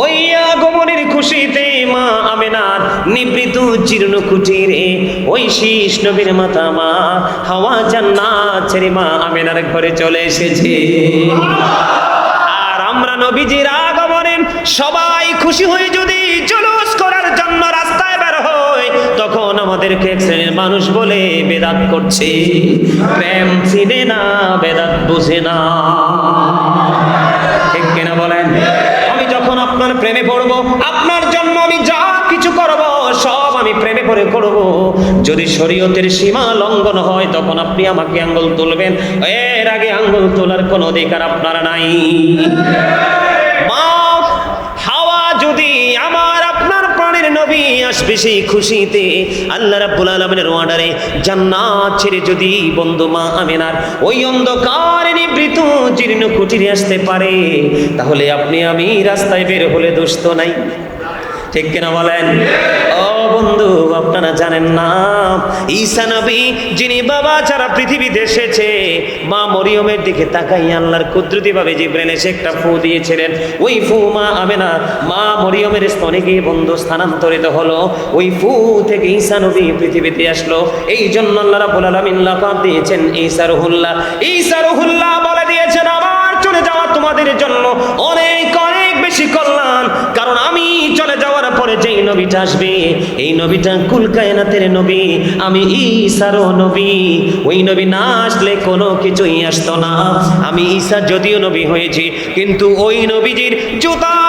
ওই আগমনের খুশিতে মা আমেনার নিবৃত জীর্ণ কুটিরে, ওই শীষ নবীর মাতা মা হাওয়া জান্নাত ছেড়ে মা আমেনার ঘরে চলে এসেছে। আর আমরা নবীজির আগমনে সবাই খুশি হয়ে যদি জুলুস করার জন্য রাস্তায় বের হয় তখন আমাদেরকে শ্রেণির মানুষ বলে বেদাত করছে। প্রেম চিনে না, বেদাত বুঝে না। প্রেমে পড়ব, আপনার জন্য আমি যা কিছু করব, সব আমি প্রেমে পড়ে করব। যদি শরীয়তের সীমা লঙ্ঘন হয়, তখন আপনি আমাকে আঙ্গুল তুলবেন। এর আগে আঙ্গুল তোলার কোনো অধিকার আপনার নাই। মা নবী আসবে সেই খুশিতে? আল্লাহ রাব্বুল আলামিনের অর্ডারে জান্নাত ছেড়ে যদি বন্ধু মা আমেনার ওই অন্ধকার নিবৃত জীর্ণ কুটিরে আসতে পারে, তাহলে আপনি আমি রাস্তায় বের হলে দোষ তো নাই। ঠিক কিনা বলেন? বন্ধু, আপনারা জানেন না, ঈসা নবী যিনি বাবা ছাড়া পৃথিবীতে এসেছে, মা মরিয়মের দিকে তাকাই আল্লাহর কুদরতি ভাবে জিব্রাইল এসে একটা ফু দিয়েছিলেন। ওই ফু মা আমেনা, মা মরিয়মের স্তনে গিয়ে বন্ধু স্থানান্তরিত হলো। ওই ফু থেকে ঈসা নবী পৃথিবীতে আসলো। এই জন্য আল্লাহ রাব্বুল আলামিন লাকাব দিয়েছেন ঈসা রুহুল্লাহ। ঈসা রুহুল্লাহ বলে দিয়েছেন, আমার চলে যাওয়া তোমাদের জন্য অনেক অনেক বেশি কল্যাণ পরে যেই নবীটা আসবে, এই নবীটা কুল কায়নাতের নবী, আমি ঈসারও নবী। ওই নবী না আসলে কোনো কিছুই আসতো না। আমি ঈসা যদিও নবী হয়েছি, কিন্তু ওই নবীজির পিতা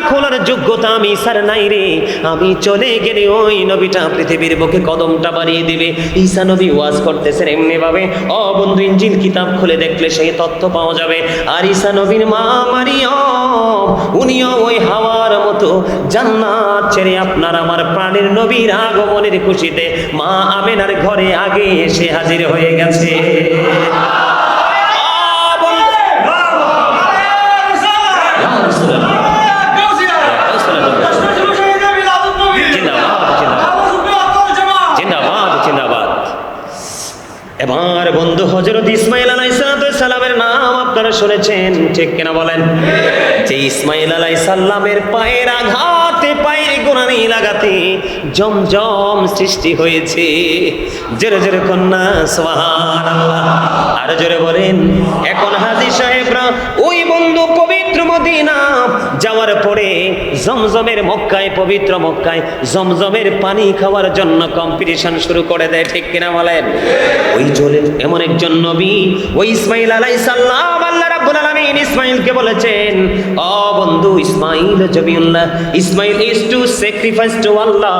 খোলার যোগ্যতা আমি ঈসার নাই রে। আমি চলে গেলে ওই নবীটা পৃথিবীর বুকে কদমটা বাড়িয়ে দিবে। ঈসা নবী ওয়াজ করতেছেন এমনি ভাবে ও বন্ধু, ইঞ্জিল কিতাব খুলে দেখলে সেই তথ্য পাওয়া যাবে। আর ঈসা নবীর মা মারিয়ম, উনিও ওই হাওয়ার মতো জান্নাত ছেড়ে আপনার আমার প্রাণের নবীর আগমনের খুশিতে মা আমেনার ঘরে আগে এসে হাজির হয়ে গেছে আ, বন্ধু। ইয়া রাসূলুল্লাহ। জিন্দাবাদ জিন্দাবাদ এবার বন্ধু হজরত ইসমাইল সালামের নাম আপনারা শুনেছেন, ঠিক কিনা বলেন? যে ইসমাইল সাল্লামের পায়ের আঘাতে, পায়ের গোড়ানি লাগাতে জমজম সৃষ্টি হয়েছে। জোরে জোরে কন্যা সোহান আর জোরে বলেন, এখন হাজি সাহেবরা ওই বন্ধু পবিত্র মদিনা যাওয়ার পরে জমজমের মক্কায়, পবিত্র মক্কায় জমজমের পানি খাওয়ার জন্য কম্পিটিশন শুরু করে দেয়, ঠিক কিনা বলেন? ওই চলে এমন একজন নবী ওই ইসমাইল আলাইহিস সালাম, আল্লাহ রাব্বুল আলামিন ইসমাইলকে বলেছেন, ও বন্ধু Ismail, Zabiullah, Ismail is to sacrifice to Allah,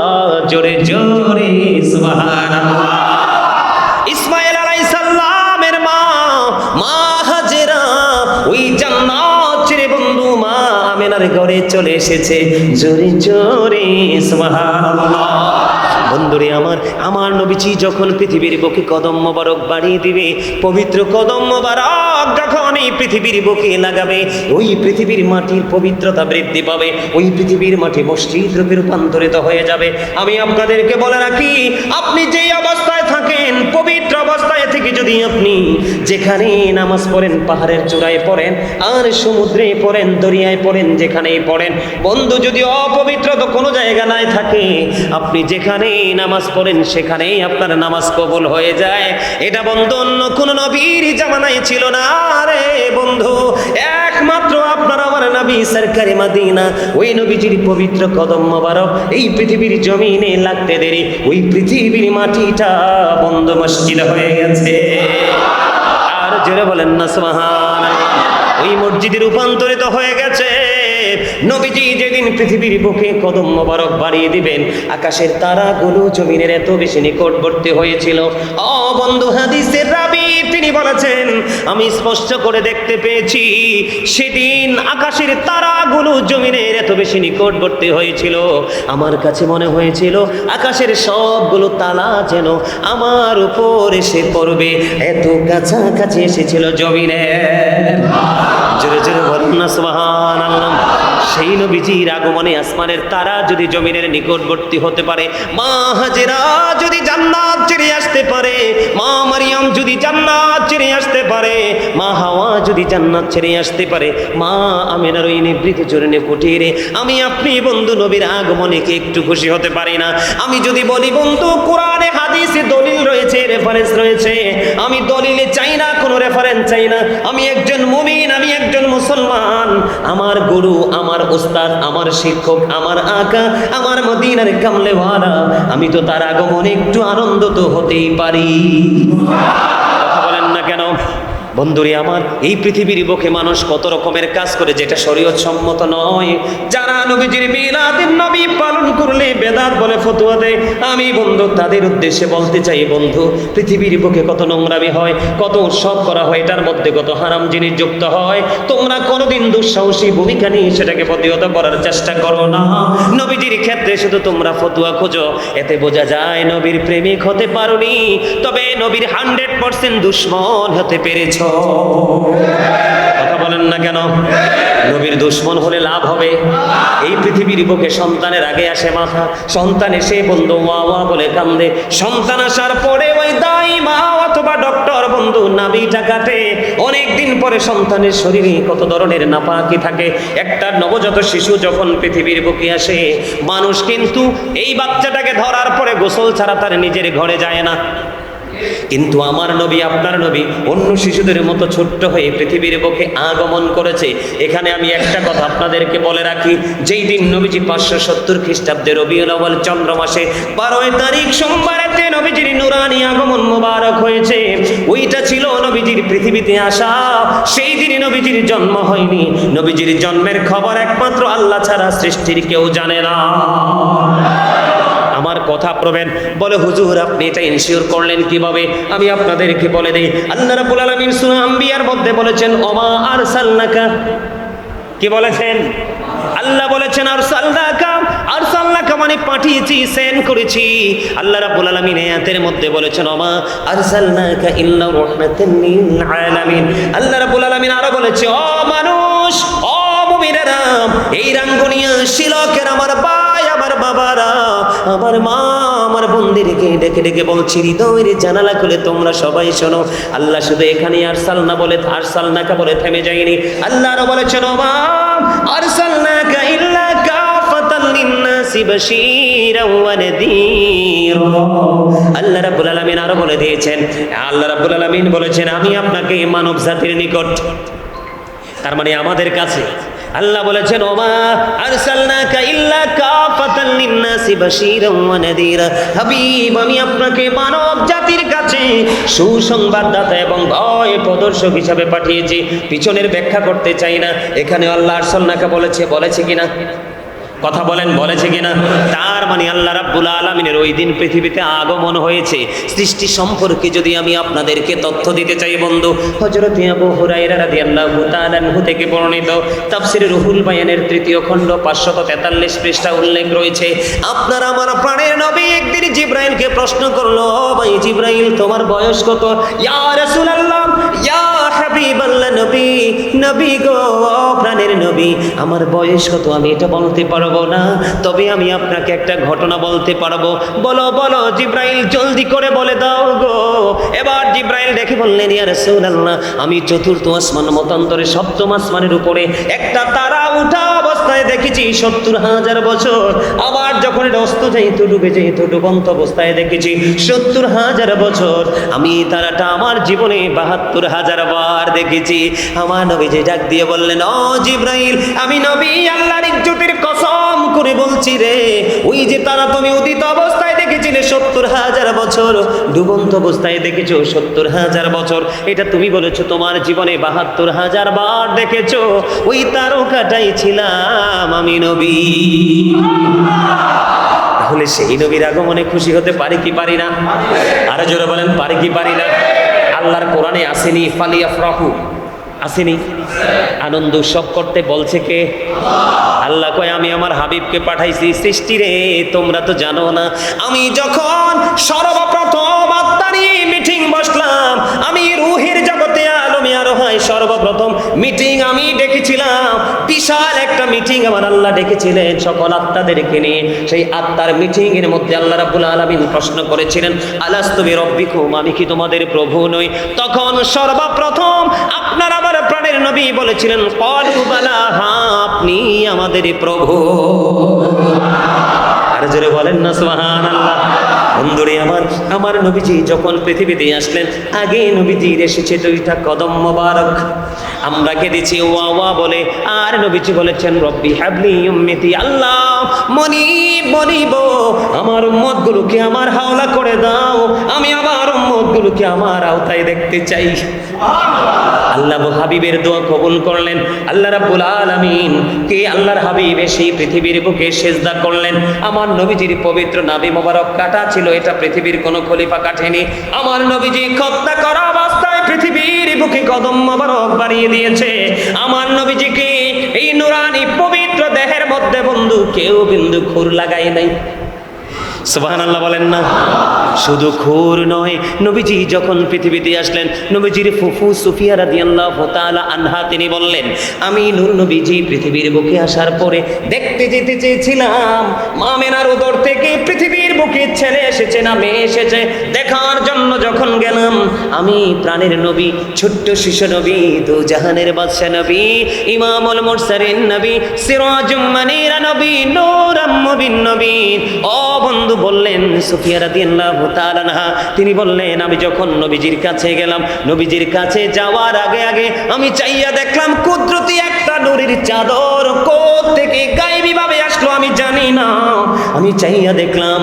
জোরে জোরে, সুবহানাল্লাহ। ইসমাইল আমেনার ঘরে চলে এসেছে। জোরে জোরে বন্ধুরে আমার আমার নবীজি যখন পৃথিবীর বুকে কদম মোবারক বাড়িয়ে দিবে, পবিত্র কদম মোবারক যখন এই পৃথিবীর বুকে লাগাবে, ওই পৃথিবীর মাটির পবিত্রতা বৃদ্ধি পাবে, ওই পৃথিবীর মাটি মসজিদ রূপে রূপান্তরিত হয়ে যাবে। আমি আপনাদেরকে বলে রাখি, আপনি যেই অবস্থায় থাকেন, পবিত্র অবস্থায় থেকে যদি আপনি যেখানে নামাজ পড়েন, পাহাড়ের চূড়ায় পড়েন, আর সমুদ্রে পড়েন, দরিয়ায় পড়েন, যেখানেই পড়েন, বন্ধু যদি অপবিত্র তো কোনো জায়গা নাই থাকে, আপনি যেখানে নামাজ পড়েন, সেখানেই আপনার নামাজ কবুল হয়ে যায়। এটা বন্ধু অন্য কোনো নবীর জামানায় ছিল না রে বন্ধু। একমাত্র নবী সরকারি মাদিনা, ওই নবীজির পবিত্র কদম মোবারক, এই পৃথিবীর জমিনে লাগতে দেরি। ওই পৃথিবীর মাটিটা বন্ধ মসজিদ হয়ে গেছে। আর জোরে বলেন না সোহান ওই মসজিদে রূপান্তরিত হয়ে গেছে। নবীজি যেদিন পৃথিবীর বুকে কদম মোবারক বাড়িয়ে দিবেন, আকাশের তারাগুলো জমিনের এত বেশি নিকটবর্তী হয়েছিল। ও বন্ধু হাদিসের রাবি, তিনি বলেছেন, আমি স্পষ্ট করে দেখতে পেয়েছি, সেদিন আকাশের তারাগুলো জমিনের এত বেশি নিকটবর্তী হয়েছিল। আমার কাছে মনে হয়েছিল, আকাশের সবগুলো তালা যেন আমার উপর এসে পড়বে। এত কাছাকাছি এসেছিল জমিনের। জোরে জোরে বলুন না, সুবহানাল্লাহ। সেই নবীজির আগমনে আসমানের তারা যদি জমিনের নিকটবর্তী হতে পারে, মা হাজেরা যদি জান্নাত ছেড়ে আসতে পারে, মা মারিয়াম যদি জান্নাত ছেড়ে আসতে পারে, মা হাওয়া যদি জান্নাত ছেড়ে আসতে পারে, মা আমেনার ওই নিবৃত জরনে কুটিরে, আমি আপনি বন্ধু নবীর আগমনে কি একটু খুশি হতে পারি না? আমি যদি বলি, বন্ধু, কোরআনে, হাদিসে দলিল রয়েছে রেফারেন্স রয়েছে, আমি দলিলে চাই না, কোনো রেফারেন্স চাই না। আমি একজন মুমিন, আমি একজন মুসলমান, আমার গুরু, আমার উস্তাদ, আমার শিক্ষক, আমার আঁকা, আমার মদিনার কামলে ভাড়া আমি তো তার আগমনে একটু আনন্দ তো হতেই পারি। বন্ধুরে আমার, এই পৃথিবীর বুকে মানুষ কত রকমের কাজ করে যেটা শরীয়ত সম্মত নয়। যারা নবীজির মিলাদের নবী পালন করলে বেদাত বলে ফতুয়া দেয়, আমি বন্ধু, তাদের উদ্দেশ্যে বলতে চাই বন্ধু, পৃথিবীর বুকে কত নোংরামি হয়, কত উৎসব করা হয়, এটার মধ্যে কত হারাম জিনিস যুক্ত হয়, তোমরা কোনোদিন দুঃসাহসী ভূমিকা নিয়ে সেটাকে প্রতিহত করার চেষ্টা করো না। নবীজির ক্ষেত্রে শুধু তোমরা ফতুয়া খোঁজো, এতে বোঝা যায় নবীর প্রেমিক হতে পারোনি, তবে নবীর হান্ড্রেড পার্সেন্ট দুশ্মন হতে পেরেছ। কথা বলেন না কেন? নবীর দুশ্মন হলে লাভ হবে। এই পৃথিবীর বুকে সন্তানের আগে আসে মাথা, সন্তান এসে বন্ধু মা মা বলে কান্দে। সন্তান আসার পরে ওই দাই মা অথবা ডক্টর বন্ধু নাবিটা কাটে। অনেক দিন পরে সন্তানের শরীরে কত ধরনের নাপাকি থাকে। একটা নবজাত শিশু যখন পৃথিবীর বুকে আসে, মানুষ কিন্তু এই বাচ্চাটাকে ধরার পরে গোসল ছাড়া তার নিজের ঘরে যায় না। কিন্তু আমার নবী, আপনার নবী অন্য শিশুদের মতো ছোট্ট হয়ে পৃথিবীর বুকে আগমন করেছে। এখানে আমি একটা কথা আপনাদেরকে বলে রাখি, যেই দিন নবীজি পাঁচশো সত্তর খ্রিস্টাব্দে রবিউল আওয়াল চন্দ্র মাসে বারোই তারিখ সোমবারেতে নবীজির নুরানি আগমন মোবারক হয়েছে। ওইটা ছিল নবীজির পৃথিবীতে আসা। সেই দিনই নবীজির জন্ম হয়নি। নবীজির জন্মের খবর একমাত্র আল্লাহ ছাড়া সৃষ্টির কেউ জানে না। কথা প্রবেন বলে, হুজুর, আপনি এটা ইনশিওর করলেন কীভাবে? আমি আপনাদেরকে বলে দেই। আল্লাহ রাব্বুল আলামিন সূরা আম্বিয়ার মধ্যে বলেছেন, ওমা আরসালনাকা কি বলেছেন? আল্লাহ বলেছেন, আরসালনাকা আরসালনাকা মানে পাঠিয়েছি সেন্ড করেছি। আল্লাহ রাব্বুল আলামিন আয়াতের মধ্যে বলেছেন, ওমা আরসালনাকা ইল্লা রাহমাতান লিল আলামিন আল্লাহ রাব্বুল আলামিন আরও বলেছে, ও মানুষ, ও মুমিনেরা, এই রাঙ্গুনিয়া শিলকের আমার ভাই আমার বাবারা, আমার মা, আমার বন্দিরকে ডেকে ডেকে বলছি, হৃদয়ের জানালা খুলে তোমরা সবাই শোনো। আল্লাহ শুধু এখানে আর সালনা বলে আর সালনাকা বলে থেমে যায়নি। আল্লাহ আরও বলেছেন মা আর সালনাকা ইল্লা কাফাতাল বাশীরাও ওয়া আল্লাহ রাব্বুল আলামিন আরও বলে দিয়েছেন, আল্লাহ রাব্বুল আলামিন বলেছেন, আমি আপনাকে মানব জাতির নিকট, তার মানে আমাদের কাছে আল্লাহ বলেছেন, ওমা আরসালনাকা ইল্লা কাফাতাল লিন্নাসি বাশীরাও ওয়া নাদীরা। হাবিব, আমি আপনাকে মানব জাতির কাছে সুসংবাদদাতা এবং ভয় প্রদর্শক হিসাবে পাঠিয়েছি। পিছনের ব্যাখ্যা করতে চাই না। এখানে আল্লাহ আরসালনাকা বলেছে বলেছে কিনা? কথা বলেন, বলেছে কিনা? তার মানে আল্লাহ রাব্বুল আলামিনের ওই দিন পৃথিবীতে আগমন হয়েছে। সৃষ্টি সম্পর্কে যদি আমি আপনাদেরকে তথ্য দিতে চাই, বন্ধু, হযরত আবু হুরায়রা রাদিয়াল্লাহু তাআলা আনহু থেকে বর্ণিত তাফসির রুহুল বায়ানের তৃতীয় খণ্ড 543 পৃষ্ঠা উল্লেখ রয়েছে। আপনার আমার প্রাণের নবী একদিন জিব্রাইলকে প্রশ্ন করল, "ও ভাই জিব্রাইল, তোমার বয়স কত? ইয়া রাসূলুল্লাহ, ইয়া নবী নবী গো, প্রাণের নবী, আমার বয়স কত? আমি এটা বলতে পারব না। তবে আমি আপনাকে একটা ঘটনা বলতে পারব। বলো বলো, জিব্রাইল, জলদি করে বলে দাও গো। এবার জিব্রাইল দেখে বললেন, ইয়া রাসূলুল্লাহ, আমি চতুর্থ আসমান, মতান্তরে সপ্তম আসমানের উপরে একটা তারা উঠা অবস্থায় দেখেছি, সত্তর হাজার বছর। আবার যখন এটা অস্ত যাইতো ডুবে যাইতো ডুবন্ত অবস্থায় দেখেছি, সত্তর হাজার বছর। আমি তারাটা আমার জীবনে বাহাত্তর হাজার বার দেখেছি। আমার নবী যে ডাক দিয়ে বললেন, ও জিব্রাইল, আমি নবী আল্লাহর ইজ্জতের কসম করে বলছি রে। ওই যে তারা তুমি উদিত অবস্থায় দেখেছিলে সত্তর হাজার বছর, ডুবন্ত অবস্থায় দেখেছ সত্তর হাজার বছর। এটা তুমি বলেছ, তোমার জীবনে বাহাত্তর হাজার বার দেখেছ। ওই তারকাটাই ছিলাম আমি নবী। তাহলে সেই নবীর আগমনে খুশি হতে পারি কি পারি না? আরও জোরে বলেন, পারি কি পারি না? আল্লাহর কোরআনে আসেনি ফালিয়া ফ্রাহু আসেনি? আনন্দ উৎসব করতে বলছে কে? আল্লাহ কয়, আমি আমার হাবিবকে পাঠাইছি, সৃষ্টি রে, তোমরা তো জানো না। আমি যখন সর্বপ্রথম আত্মারি মিটিং বসলাম, আমি মনে হয় সর্বপ্রথম মিটিং আমি ডেকেছিলাম। বিশাল একটা মিটিং আমার আল্লাহ ডেকেছিলেন, সকল আত্মাদেরকে নিয়ে। সেই আত্মার মিটিং এর মধ্যে আল্লাহ রাব্বুল আলামিন প্রশ্ন করেছিলেন আলাস্তুবি রব্বিকুম আমি কি তোমাদের প্রভু নই? তখন সর্বপ্রথম আপনার আমার প্রাণের নবী বলেছিলেন, কলু বালা হ্যাঁ আপনি আমাদের প্রভু। আর জোরে বলেন না, সুবহানাল্লাহ। বন্ধুরে আমার আমার নবীজি যখন পৃথিবীতে আসলেন, আগে নবীজির এসেছে দুইটা কদম মোবারক। আমরা কেঁদেছি ওয়া ওয়া বলে, আর নবীজি বলেছেন, রব্বি হাবলি উম্মতি, আল্লাহ মনি মনিব। আমার উম্মত গুলোকে আমার হাওলা করে দাও। আমি আমার উম্মত গুলোকে আমার আওতায় দেখতে চাই। আল্লাহ হাবিবের দোয়া কবুল করলেন। আল্লাহ রাব্বুল আলামিন কে আল্লাহর হাবিব সেই পৃথিবীর বুকে সেজদা করলেন। আমার নবীজির পবিত্র নাবি মোবারক কাটা ছিল, এটা পৃথিবীর কোনো খলিফা কাটেনি আমার নবীজি খতনা করা অবস্থায় পৃথিবীর বুকে কদম মোবারক বাড়িয়ে দিয়েছে। আমার নবীজিকে এই নুরানি পবিত্র দেহের মধ্যে বন্ধু কেউ বিন্দু খুর লাগাই নাই। সুবাহান বলেন না। শুধু খুর নয়, নবীজি যখন পৃথিবীতে আসলেন, নবীজির ফুফু সুফিয়া রাদিয়াল্লাহু তাআলা আনহা তিনি বললেন, আমি নূর নবীজি পৃথিবীর বুকে আসার পরে দেখতে যেতে চেয়েছিলাম, মা মেনার উদর থেকে পৃথিবীর বুকে ছেলে এসেছে না মেয়ে এসেছে? দেখার জন্য যখন গেলাম, আমি প্রাণের নবী, ছোট্ট শিশু নবী, দু জাহানের নবী, ইমামুল নবী নবী নবী। ও বন্ধু বললেন, সুফিয়া রাদিয়াল্লাহু তাআলা তিনি বললেন, আমি যখন নবীজির কাছে গেলাম, নবীজির কাছে যাওয়ার আগে আগে আমি চাইয়া দেখলাম, কুদরতি একটা নুরির চাদর কোথ থেকে গায়েবী ভাবে আসলো আমি জানি না। আমি চাইয়া দেখলাম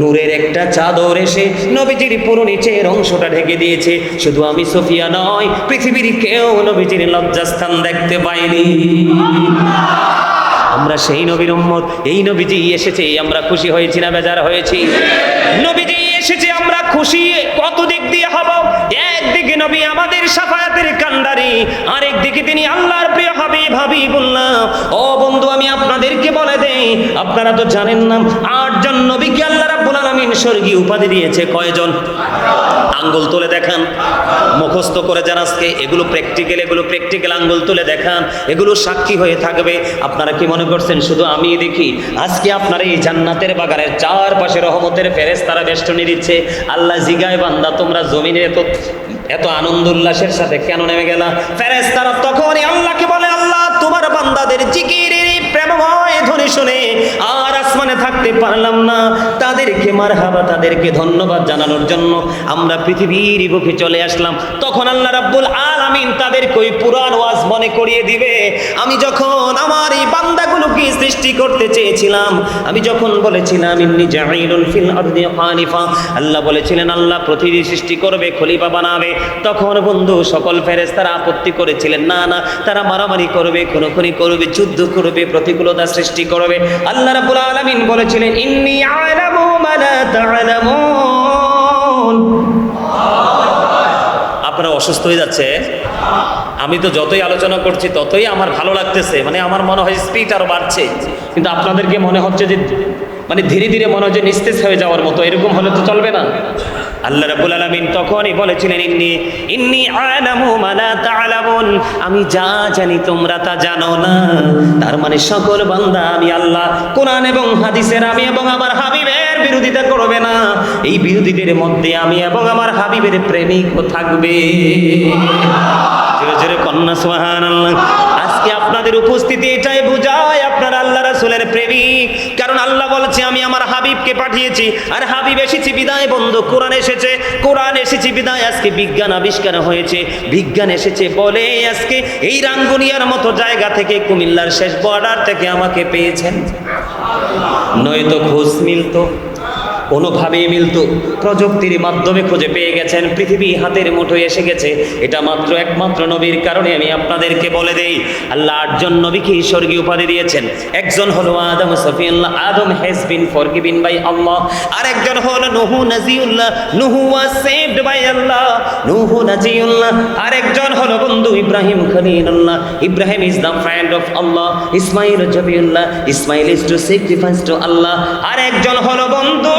নূরের একটা চাদর এসে নবীজির পুরো নিচের অংশটা ঢেকে দিয়েছে। শুধু আমি সোফিয়া নয়, পৃথিবীর কেউ নবীজির লজ্জাস্থান দেখতে পাইনি আমরা সেই নবীর উম্মত, এই নবীজি এসেছে, আমরা খুশি হয়েছি না বেজার হয়েছি? নবীজি এসেছে, আমরা খুশি, কত দিক দিয়ে হব একদিকে নবী আমাদের সাফায়াতের কান্ডারি। আরেক দিকে তিনি আল্লাহর প্রিয় হাবিব হাবিবুল্লাহ। ও বন্ধু, আমি আপনাদেরকে বলে দেই, আপনারা তো জানেন না, আটজন নবীকে আল্লাহ রাব্বুল আলামিন স্বর্গীয় উপাধি দিয়েছে। কয়জন? আঙ্গুল তুলে দেখান। মুখস্থ করে যান আজকে। এগুলো প্র্যাকটিক্যাল এগুলো প্র্যাকটিক্যাল আঙ্গুল তুলে দেখান। এগুলো সাক্ষী হয়ে থাকবে। আপনারা কি মনে করছেন, শুধু আমি দেখি? আজকে আপনার এই জান্নাতের বাগানের চারপাশে রহমতের ফেরেস তারা বেষ্টনী দিচ্ছে। আল্লাহ জিগায় বান্দা, তোমরা জমিনে এত এত আনন্দ উল্লাসের সাথে কেন নেমে গেলাম ফেরেস তারা তখনই আল্লাহকে বলে, আল্লাহ, তোমার বান্দাদের জিকির প্রেমময় ধ্বনি শুনে আর আসমানে থাকতে পারলাম না। তাদেরকে মারহাবা, তাদেরকে ধন্যবাদ জানানোর জন্য আমরা পৃথিবীর বুকে চলে আসলাম। তখন আল্লাহ রাব্বুল আলামিন তাদেরকে ওই পুরাণ ওয়াজ মনে করিয়ে দিবে। আমি যখন আমার এই বান্দাগুলোকে সৃষ্টি করতে চেয়েছিলাম, আমি যখন বলেছিলাম, ইন্নি জাইলুন ফিল আরদি খালিফা আল্লাহ বলেছিলেন, আল্লাহ পৃথিবী সৃষ্টি করবে, খলিফা বানাবে। তখন বন্ধু, সকল ফেরেশতারা আপত্তি করেছিলেন, না না, তারা মারামারি করবে, খুনোখুনি করবে, যুদ্ধ করবে, প্রতিকূলতা সৃষ্টি করবে। আল্লাহ রাব্বুল আলামিন বলেছিলেন, ইন্নি আলামু মা আপনারা অসুস্থ হয়ে যাচ্ছে। আমি তো যতই আলোচনা করছি, ততই আমার ভালো লাগতেছে। মানে আমার মনে হয় স্পিড আরও বাড়ছে। কিন্তু আপনাদেরকে মনে হচ্ছে যে মানে ধীরে ধীরে মনে হচ্ছে নিস্তেজ হয়ে যাওয়ার মতো। এরকম হলে তো চলবে না। আল্লাহ রাব্বুল আলামিন তখনই বলেছিলেন, ইন্নি ইন্নি আলামু মা লা তা'লামুন। আমি যা জানি তোমরা তা জানো না। তার মানে সকল বান্দা, আমি আল্লাহ, কোরআন এবং হাদিসের আমি এবং আমার হাবিবের বিরোধিতা করবে না। এই বিরোধীদের মধ্যে আমি এবং আমার হাবিবের প্রেমিকও থাকবে। জোরে জোরে কন্যা, সুবহানাল্লাহ। আজকে আপনাদের উপস্থিতি এটাই বোঝায় রাসূলের প্রেমিক কারণ আল্লাহ বলছে, আমি আমার হাবিবকে পাঠিয়েছি। আর হাবিব এসেছি, বিদায় বন্ধু, কোরআন এসেছে। কোরআন এসেছি, বিদায়। আজকে বিজ্ঞান আবিষ্কার হয়েছে। বিজ্ঞান এসেছে বলে আজকে এই রাঙ্গুনিয়ার মতো জায়গা থেকে কুমিল্লার শেষ বর্ডার থেকে আমাকে পেয়েছেন। নয়তো খোঁজ মিলতো। কোনোভাবেই মিলত। প্রযুক্তির মাধ্যমে খুঁজে পেয়ে গেছেন, পৃথিবী হাতের মুঠোয় এসে গেছে। এটা মাত্র একমাত্র নবীর কারণে আমি আপনাদেরকে বলে দেই, আল্লাহ আটজন নবীকে স্বর্গীয় উপাধি দিয়েছেন। একজন হলো Adam Safiullah Adam has been forgiven by Allah. আর একজন হলো নুহু নাজিউল্লাহ, নুহু ওয়াজ সেভড বাই আল্লাহ। নুহু নাজিউল্লাহ। আর একজন হলো বন্ধু Ibrahim Khalilullah. Ibrahim is the friend of Allah. Ismail Zabiullah. Ismail is to sacrifice to Allah. আর একজন হলো বন্ধু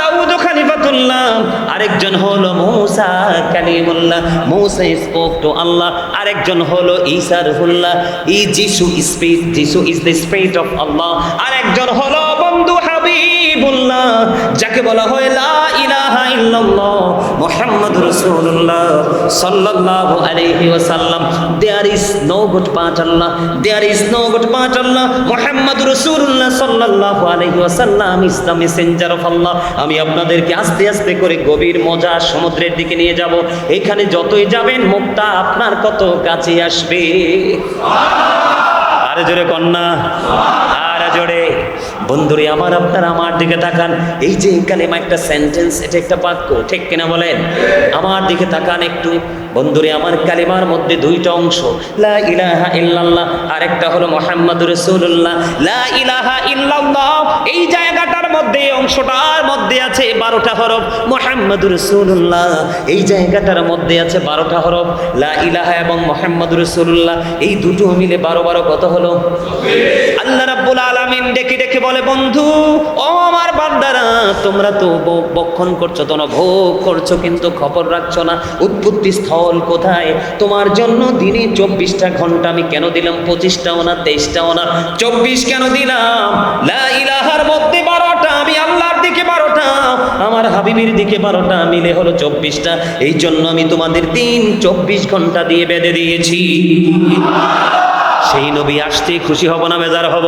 দাউদ খলিফাতুল্লাহ, আরেকজন হলো Musa Kalimullah. Musa spoke to Allah, আরেকজন হলো ঈসা হুল্লাহ ই Jishu speak Jishu is the spirit of Allah আরেকজন হলো যাকে বলা হয় লা ইলাহা ইল্লাল্লাহ মুহাম্মাদুর রাসূলুল্লাহ সাল্লাল্লাহু আলাইহি ওয়াসাল্লাম দেয়ার ইজ নো গুড পাঁচ Allah there is no god পাঁচ আল্লাহ, মুহাম্মাদুর রাসূলুল্লাহ সাল্লাল্লাহু আলাইহি ওয়াসাল্লাম is the messenger of Allah আমি আপনাদেরকে আস্তে আস্তে করে গভীর মজা সমুদ্রের দিকে নিয়ে যাব। এখানে যতই যাবেন, মুক্তা আপনার কত কাছে আসবে? আরে জোরে কন্যা, আর জোরে। বন্ধুরে, আমার আপনার আমার দিকে তাকান। এই যে কালেমা একটা সেন্টেন্স এটা একটা বাক্য, ঠিক কিনা বলেন? আমার দিকে তাকান একটু। বন্ধুরে, আমার কালেমার মধ্যে দুইটা অংশ। লা ইলাহা ইল্লাল্লাহ, আরেকটা হলো মুহাম্মাদুর রাসূলুল্লাহ। লা ইলাহা ইল্লাল্লাহ, এই জায়গাটার মধ্যে অংশটার মধ্যে আছে বারোটা হরফ, মুহাম্মাদুর রাসূলুল্লাহ। এই জায়গাটার মধ্যে আছে বারোটা হরফ, লা ইলাহা এবং মুহাম্মাদুর রাসূলুল্লাহ। এই দুটো মিলে বারো বারো কত হলো? আল্লাহ রাব্বুল আলামিন ডেকে ডেকে বলে, বন্ধু, ও আমার বান্দারা, তোমরা তো বক্ষণ করছ, তোমরা ভোগ করছ, কিন্তু খবর রাখছো না। উৎপত্তি স্থল কোথায়? তোমার জন্য দিনে চব্বিশটা ঘণ্টা আমি কেন দিলাম? পঁচিশটাও না, তেইশটাও না। চব্বিশ কেন দিলাম? লা ইলাহার মধ্যে বারোটা, আমি আল্লাহর দিকে বারোটা। আমার হাবিবির দিকে বারোটা, মিলে হলো চব্বিশটা। এই জন্য আমি তোমাদের দিন চব্বিশ ঘণ্টা দিয়ে বেঁধে দিয়েছি। সেই নবী আসতেই খুশি হব না বেজার হব?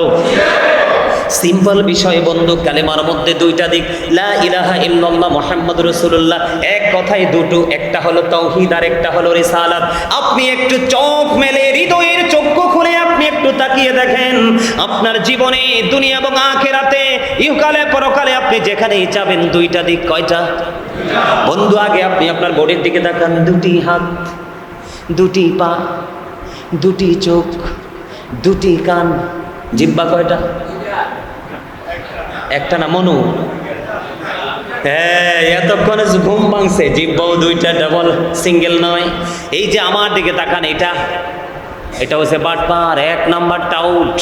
সিম্পল বিষয় বন্ধু কালেমার মধ্যে দুইটা দিক। লা ইলাহা ইল্লাল্লাহ মুহাম্মদ রাসূলুল্লাহ। এক কথায় দুটো, একটা হলো তাওহীদ আর একটা হলো রিসালাত। আপনি একটু চোখ মেলে, হৃদয়ের চক্ষু খুলে আপনি একটু তাকিয়ে দেখেন। আপনার জীবনে, দুনিয়া এবং আখেরাতে, ইহকালে, পরকালে আপনি যেখানেই যাবেন, দুইটা দিক কয়টা? বন্ধু, আগে আপনি আপনার বোর্ডের দিকে তাকান। দুটি হাত, দুটি পা, দুটি চোখ, দুটি কান। জিব্বা কয়টা? একটা না মনু? হ্যাঁ এতক্ষণে ঘুম ভাঙছে জিব্বাও দুইটা ডাবল সিঙ্গেল নয়। এই যে আমার দিকে তাকান, এটা। এটা হচ্ছে বাটপার, এক নাম্বার টাউট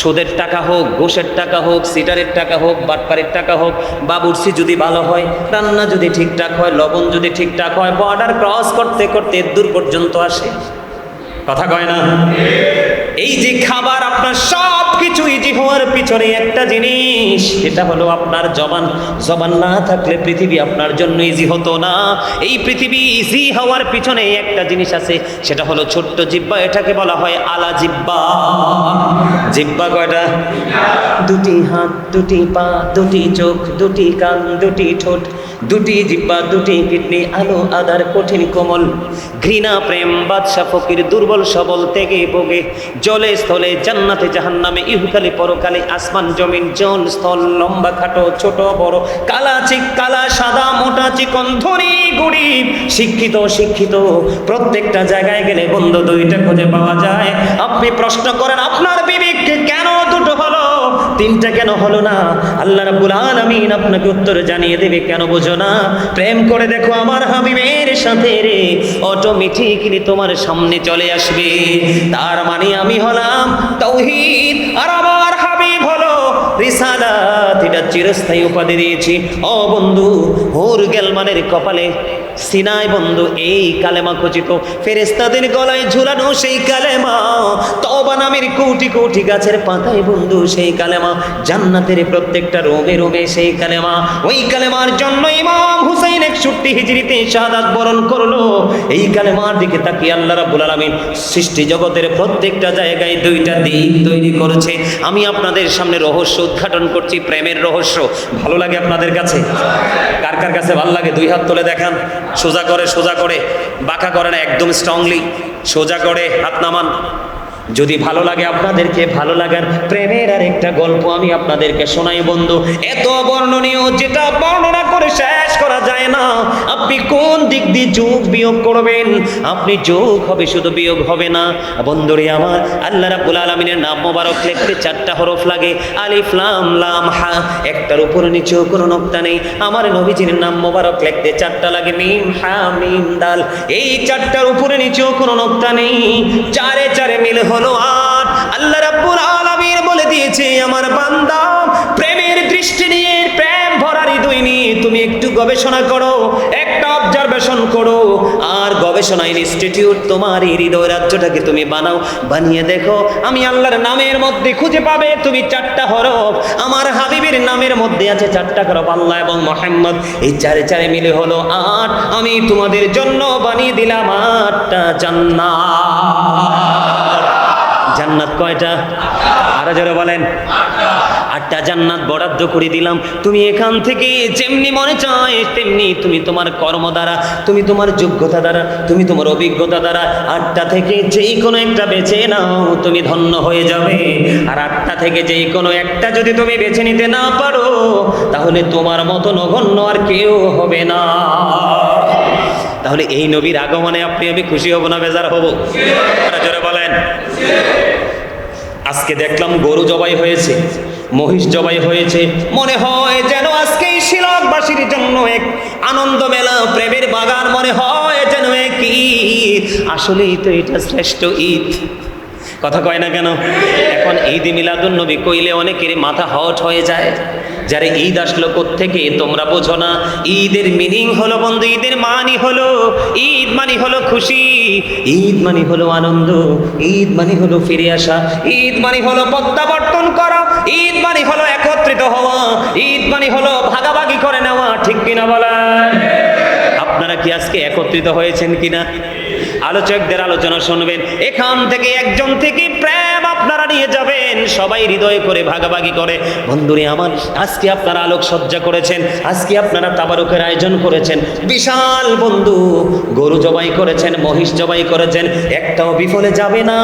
সুদের টাকা হোক, ঘোষের টাকা হোক সিটারের টাকা হোক, বাটপারের টাকা হোক বাবুর্সি যদি ভালো হয়, রান্না যদি ঠিকঠাক হয়, লবণ যদি ঠিকঠাক হয় বর্ডার ক্রস করতে করতে দূর পর্যন্ত আসে। কথা কয় না? এই যে খাবার আপনার সব কিছু ইজি হওয়ার পিছনে একটা জিনিস, সেটা হলো আপনার জবান। জবান না থাকলে পৃথিবী আপনার জন্য ইজি হতো না। এই পৃথিবী ইজি হওয়ার পিছনে একটা জিনিস আছে, সেটা হলো ছোট্ট জিব্বা, এটাকে বলা হয় আলা জিব্বা। জিব্বা কয়টা? দুটি হাত, দুটি পা, দুটি চোখ, দুটি কান, দুটি ঠোঁট, দুটি জিব্বা, দুটি কিডনি, আলো, আদার কঠিন কোমল। ঘৃণা, প্রেম, বাদশা, ফকির, দুর্বল, সবল থেকে ভোগে জলে স্থলে, জান্নাতে, জাহান্নামে ইহুকালে পরকালে আসমান, জমিন, জল, স্থল, লম্বা খাটো, ছোট, বড়, কালা চিক কালা, সাদা, মোটা চিকন, ধনী, গরিব, শিক্ষিত শিক্ষিত। প্রত্যেকটা জায়গায় গেলে বন্ধু দুইটা খুঁজে পাওয়া যায়। আপনি প্রশ্ন করেন, আপনার হলো তিনটা কেন হলো না? আল্লাহ রাব্বুল আলামিন আপনাকে উত্তর জানিয়ে দেবে, কেন বোঝো না? প্রেম করে দেখো আমার হাবিবের সাথে রে অটোমেটিকলি তোমার সামনে চলে আসবে। তার মানে আমি হলাম তাওহীদ আর আমার হাবিব হলো রিসালাত। এটা চিরস্থায়ী উপাধি দিয়েছি। ও বন্ধু হোর গেলমানের কপালে সিনাই বন্ধু, এই কালেমা খচিত। ফেরেস্তাদের গলায় ঝুলানো সেই কালেমা। তবা নামের কোটি কোটি গাছের পাতায় বন্ধু সেই কালেমা। জান্নাতের প্রত্যেকটা রোমে রোমে সেই কালেমা। ওই কালেমার জন্য ইমাম হুসাইন একষট্টি হিজড়িতে শাহাদাত বরণ করল। এই কালেমার দিকে তাকিয়ে আল্লাহ রাব্বুল আলামিন সৃষ্টি জগতের প্রত্যেকটা জায়গায় দুইটা দিক তৈরি করেছে। আমি আপনাদের সামনে রহস্য উদ্ঘাটন করছি, প্রেমের রহস্য। ভালো লাগে আপনাদের কাছে? কার কার কাছে ভালো লাগে? দুই হাত তুলে দেখান। সোজা করে সোজা করে, বাঁকা করে না, একদম স্ট্রংলি সোজা করে, হাত নামান। যদি ভালো লাগে আপনাদেরকে, ভালো লাগার প্রেমের আর একটা গল্প আমি আপনাদেরকে শোনাই, বন্ধু। এত বর্ণনীয়, যেটা বর্ণনা করে শেষ যায় না। আপনি কোন দিক দিয়ে যোগ বিয়োগ করবেন? আপনি যোগ হবে, শুধু বিয়োগ হবে না। বন্ধুরে আমার, আল্লাহ রাব্বুল আলামিনের নাম মোবারক লিখতে চারটা হরফ লাগে। আলিফ, লাম লাম, হা। একটার উপরে নিচেও কোনো নোক্তা নেই। আমার নবীজির নাম মোবারক লিখতে চারটা লাগে। মিম, হা, মিম, দাল। এই চারটার উপরে নিচেও কোনো নোক্তা নেই। চারে চারে মিল হলো আট। আল্লাহ রাব্বুল আলামিন বলে দিয়েছে, আমার বান্দা, প্রেমের দৃষ্টি নিয়ে নিয়ে তুমি একটু গবেষণা করো, একটা অবজারভেশন করো। আর গবেষণা ইনস্টিটিউট তোমার এই হৃদয় রাজ্যটাকে তুমি বানাও, বানিয়ে দেখো, আমি আল্লাহর নামের মধ্যে খুঁজে পাবে, তুমি চারটা হরফ। আমার হাবিবের নামের মধ্যে আছে চারটা হরফ, আল্লাহ এবং মোহাম্মদ। এই চারে চারে মিলে হলো আট, আমি তোমাদের জন্য বানিয়ে দিলাম আটটা জান্নাত। জান্নাত কয়টা? আরও জোরে বলেন। আটটা জান্নাত বরাদ্দ করে দিলাম। তুমি এখান থেকে যেমনি মনে চায়, তেমনি তুমি তোমার কর্ম দ্বারা, তুমি তোমার যোগ্যতা দ্বারা, তুমি তোমার অভিজ্ঞতা দ্বারা আটটা থেকে যেই কোনো একটা বেছে নাও, তুমি ধন্য হয়ে যাবে। আর আটটা থেকে যেই কোনো একটা যদি তুমি বেছে নিতে না পারো, তাহলে তোমার মতো নগণ্য আর কেউ হবে না। তাহলে এই নবীর আগমনে আপনি আমি খুশি হব না বেজার হব? জোরে বলেন। আজকে দেখলাম গরু জবাই হয়েছে, মহিষ জবাই হয়েছে। মনে হয় যেন আজকে এই শিলকবাসীর জন্য এক আনন্দ মেলা, প্রেমের বাগান মনে হয় যেন এক ঈদ আসলেই তো এটা শ্রেষ্ঠ ঈদ। কথা কয় না কেন? এখন ঈদ মিলাদুন নবী কইলে অনেকের মাথা হট হয়ে যায়। যারে ঈদ আসলো থেকে তোমরা বোঝো না। ঈদের মিনিং হলো বন্ধু, ঈদের মানি হলো, ঈদ মানি হলো খুশি, ঈদ মানি হলো আনন্দ, ঈদ মানি হলো ফিরে আসা, ঈদ মানি হলো প্রত্যাবর্তন করা, ঈদ মানি হলো একত্রিত হওয়া, ঈদ মানি হলো ভাগাভাগি করে নেওয়া, ঠিক কিনা বলা? আপনারা কি আজকে একত্রিত হয়েছেন কিনা? আলোচকদের আলোচনা শুনবেন, এখান থেকে একজন থেকে যাবেন সবাই হৃদয় করে ভাগাভাগি করে, বন্ধুরে আমার, আজকে আপনারা আলোক সজ্জা করেছেন, আজকে আপনারা তাবারুকের আয়োজন করেছেন, বিশাল বন্ধু, গরু জবাই করেছেন, মহিষ জবাই করেছেন, একটাও বিফলে যাবে না,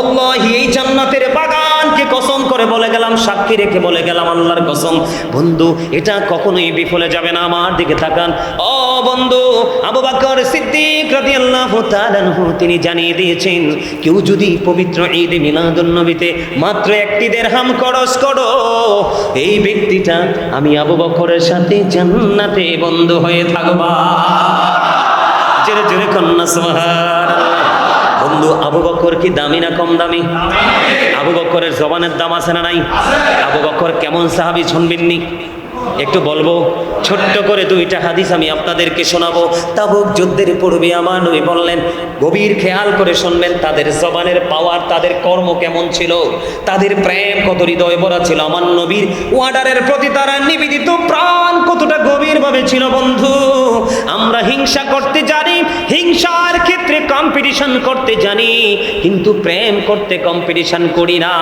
অল্লাহি, এই জান্নাতের বাগানকে কসম করে বলে গেলাম, সাক্ষী রেখে বলে গেলাম, আল্লাহর কসম, বন্ধু, এটা কখনোই বিফলে যাবে না, আমার দিকে তাকান, ও বন্ধু আবু বকর সিদ্দিক রাদিয়াল্লাহু তাআলা তিনি জানিয়ে দিয়েছেন, কেউ যদি পবিত্র ঈদ মিলাদুন নবীতে মাত্র একটি দেরহাম খরচ করো, এই ব্যক্তিটা আমি আবু বকরের সাথে জান্নাতে বন্ধু হয়ে থাকবা। জোরে জোরে কন্যা, সুবহানাল্লাহ। বন্ধু, আবু বকর কি দামি না কম দামি? আবু বকরের জবানের দাম আছে না নাই? আবু বকর কেমন সাহাবি শুনবেননি? একটু বলব ছোট্ট করে দুইটা হাদিস আমি আপনাদেরকে শোনাবো। তাবুক যুদ্ধের পূর্বে আমার নবী বললেন, গভীর খেয়াল করে শুনবেন, তাদের জবানের পাওয়ার তাদের কর্ম কেমন ছিল? তাদের প্রেম কত হৃদয় ভরা ছিল? আমার নবীর ওয়ার্ডারের প্রতি তারা নিবেদিত প্রাণ কতটা গভীরভাবে ছিল বন্ধু? আমরা হিংসা করতে জানি, হিংসার ক্ষেত্রে কম্পিটিশন করতে জানি, কিন্তু প্রেম করতে কম্পিটিশন করি না।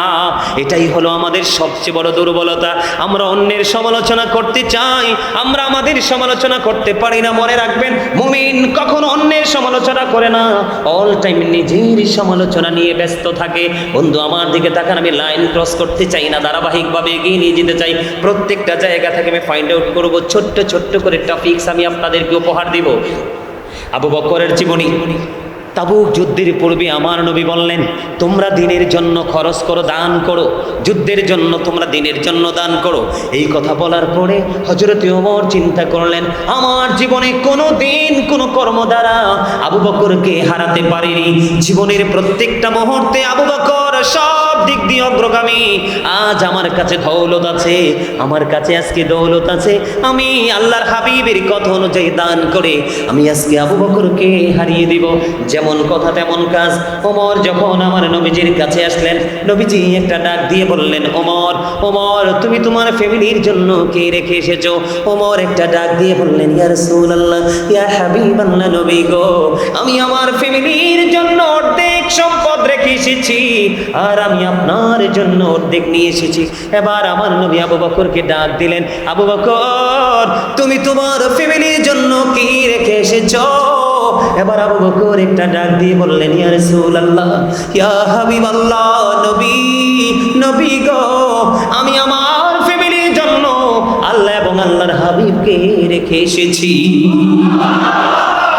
এটাই হলো আমাদের সবচেয়ে বড় দুর্বলতা। আমরা অন্যের সমালোচনা করতে চাই আমরা আমাদের সমালোচনা করতে পারি না, মনে রাখবেন। মুমিন কখনো অন্যের সমালোচনা করে না। অল টাইম নিজের সমালোচনা নিয়ে ব্যস্ত থাকে। বন্ধু, আমার দিকে তাকান, আমি লাইন ক্রস করতে চাই না, ধারাবাহিকভাবে এগিয়ে নিয়ে যেতে চাই। প্রত্যেকটা জায়গা থেকে আমি ফাইন্ড আউট করব, ছোট্ট ছোট্ট করে টপিকস আমি আপনাদেরকে উপহার দিব। আবু বকরের জীবনী। তাবুক যুদ্ধের পূর্বে আমার নবী বললেন, তোমরা দিনের জন্য খরচ করো, দান করো। যুদ্ধের জন্য তোমরা দিনের জন্য দান করো। এই কথা বলার পরে হজরত ওমর চিন্তা করলেন, আমার জীবনে কোনো দিন কোনো কর্ম দ্বারা আবু বকরকে হারাতে পারিনি। জীবনের প্রত্যেকটা মুহূর্তে আবু বকর সব দিক দিয়ে অগ্রগামী। আজ আমার কাছে দৌলত আছে, আমার কাছে আজকে দৌলত আছে। আমি আল্লাহর হাবিবের কথা অনুযায়ী দান করে আমি আজকে আবু বকরকে হারিয়ে দিব। যেমন কথা, তেমন কাজ। ওমর যখন আমার নবীজির কাছে আসলেন, নবীজি একটা ডাক দিয়ে বললেন, ওমর ওমর, তুমি তোমার ফ্যামিলির জন্য কে রেখে এসেছ? ওমর একটা ডাক দিয়ে বললেন, ইয়া রাসূলুল্লাহ, ইয়া হাবিবাল্লাহ নবী গো, আমি আমার ফ্যামিলির জন্য অর্ধেক সম্পদ রেখে এসেছি, আর আমি আপনার জন্য অর্ধেক নিয়ে এসেছি। এবার আমার নবী আবু বকরকে ডাক দিলেন, আবু বকর, তুমি তোমার ফ্যামিলির জন্য কি রেখে এসেছ? এবার আবু বকর একটা ডাক দিয়ে বললেন, ইয়া রাসূলুল্লাহ, ইয়া হাবিবাল্লাহ, নবী নবী গো, আমি আমার ফ্যামিলির জন্য আল্লাহ এবং আল্লাহর হাবিবকে রেখে এসেছি।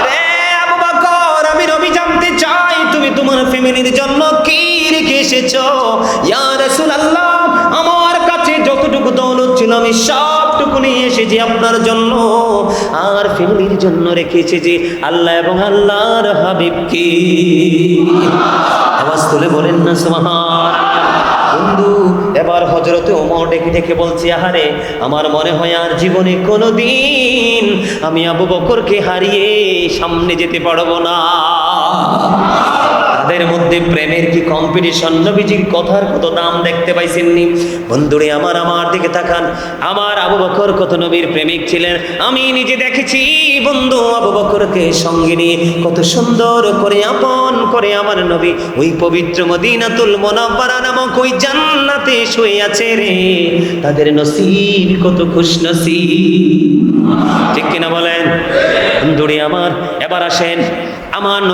রে আবু বকর, আমি নবী জানতে চাই, তুমি তোমার ফ্যামিলির জন্য কি রেখে এসেছ? ইয়া রাসূলুল্লাহ, আমার কাছে যতটুকু দৌলত ছিল, আমি সবটুকু এসেছি আপনার জন্য আর ফ্যামিলির জন্য রেখে যে আল্লাহ এবং আল্লাহর হাবিবকে আওয়াজ তুলে বলেন না সুবহান বন্ধু, এবার হজরতে ওমর ডেকে ডেকে বলছি, আহারে, আমার মনে হয় আর জীবনে কোনো দিন আমি আবু বকরকে হারিয়ে সামনে যেতে পারব না। তাদের মধ্যে প্রেমের কি কম্পিটিশন নবীজির কথার কত দাম দেখতে পাইছেননি? বন্ধুরে, আমার আমার দিকে তাকান। আমার আবু বকর কত নবীর প্রেমিক ছিলেন? আমি নিজে দেখেছি, বন্ধু আবু বকরকে সঙ্গে নিয়ে কত সুন্দর করে আপন করে আমার নবী ওই পবিত্র মদিনাতুল মোনাব্বারা নামক ওই জান্নাতে শুয়ে আছে রে। তাদের নসিব কত খুশ নসিব। ঠিক কিনা বলেন? বন্ধুরে, আমার, এবার আসেন। আমার নবী